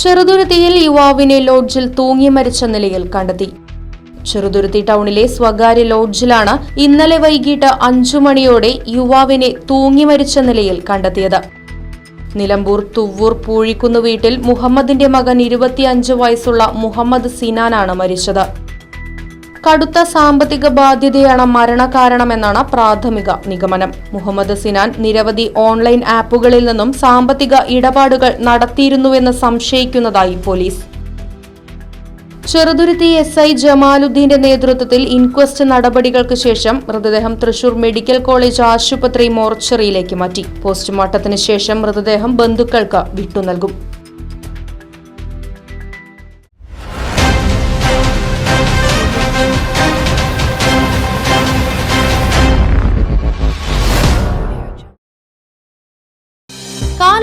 ചെറുതുരുത്തിയിൽ യുവാവിനെ ലോഡ്ജിൽ തൂങ്ങി മരിച്ച നിലയിൽ കണ്ടെത്തി. ചെറുതുരുത്തി ടൗണിലെ സ്വകാര്യ ലോഡ്ജിലാണ് ഇന്നലെ വൈകിട്ട് അഞ്ചു മണിയോടെ യുവാവിനെ തൂങ്ങി മരിച്ച നിലയിൽ കണ്ടെത്തിയത്. നിലമ്പൂർ തുവ്വൂർ പൂഴിക്കുന്ന് വീട്ടിൽ മുഹമ്മദിന്റെ മകൻ ഇരുപത്തിയഞ്ച് വയസ്സുള്ള മുഹമ്മദ് സിനാനാണ് മരിച്ചത്. കടുത്ത സാമ്പത്തിക ബാധ്യതയാണ് മരണകാരണമെന്നാണ് പ്രാഥമിക നിഗമനം. മുഹമ്മദ് സിനാൻ നിരവധി ഓൺലൈൻ ആപ്പുകളിൽ നിന്നും സാമ്പത്തിക ഇടപാടുകൾ നടത്തിയിരുന്നുവെന്ന് സംശയിക്കുന്നതായി പോലീസ്. ചെറുതുരുത്തി എസ് ഐ ജമാലുദ്ദീന്റെ നേതൃത്വത്തിൽ ഇൻക്വസ്റ്റ് നടപടികൾക്ക് ശേഷം മൃതദേഹം തൃശൂർ മെഡിക്കൽ കോളേജ് ആശുപത്രി മോർച്ചറിയിലേക്ക് മാറ്റി. പോസ്റ്റ്മോർട്ടത്തിന് ശേഷം മൃതദേഹം ബന്ധുക്കൾക്ക് വിട്ടുനൽകും